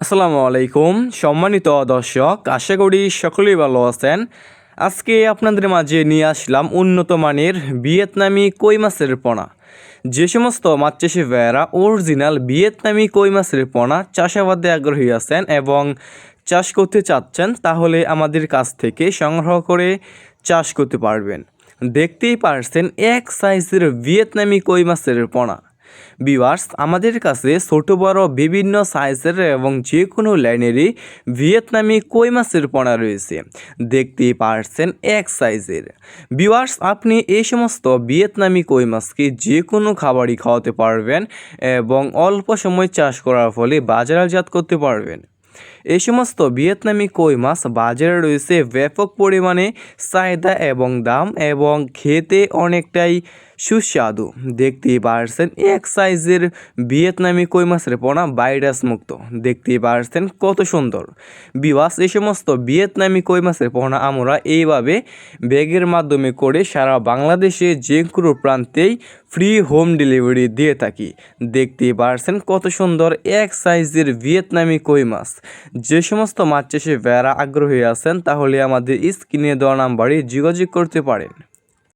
আসসালামু আলাইকুম, সম্মানিত দর্শক, আশা করি সকলেই ভালো আছেন। আজকে আপনাদের মাঝে নিয়ে আসলাম উন্নত মানের ভিয়েতনামি কই মাছের পোনা। যে সমস্ত মাছ চাষি ভাইয়েরা অরিজিনাল ভিয়েতনামি কই মাছের পোনা চাষাবাদে আগ্রহী আছেন এবং চাষ করতে চাচ্ছেন, তাহলে আমাদের কাছ থেকে সংগ্রহ করে চাষ করতে পারবেন। দেখতেই পারছেন এক সাইজের ভিয়েতনামি কই মাছের পোনা। বিওয়ার্স আমাদের কাছে ছোট, বড়, বিভিন্ন সাইজের এবং যে কোনো লাইনেরই ভিয়েতনামি কই মাছের পোনা রয়েছে। দেখতেই পারছেন এক সাইজের। বিওয়ার্স আপনি এই সমস্ত ভিয়েতনামি কই মাছকে যে কোনো খাবারই খাওয়াতে পারবেন এবং অল্প সময় চাষ করার ফলে বাজারজাত করতে পারবেন। এই সমস্ত ভিয়েতনামি কই মাছ বাজারে রয়েছে ব্যাপক পরিমাণে, চাহিদা এবং দাম এবং খেতে অনেকটাই সুস্বাদু। দেখতেই পারছেন এক সাইজের ভিয়েতনামি কই মাছের পোনা ভাইরাস মুক্ত। দেখতেই পারছেন কত সুন্দর। বিবাস এই সমস্ত ভিয়েতনামি কই মাছের পোনা আমরা এইভাবে ব্যাগের মাধ্যমে করে সারা বাংলাদেশে যে কোনো প্রান্তেই ফ্রি হোম ডেলিভারি দিয়ে থাকি। দেখতেই পারছেন কত সুন্দর এক সাইজের ভিয়েতনামি কই মাছ। যে সমস্ত মাছ চাষে বেড়া আগ্রহী আছেন তাহলে আমাদের স্ক্রিনে দেওয়া নাম্বারে যোগাযোগ করতে পারেন।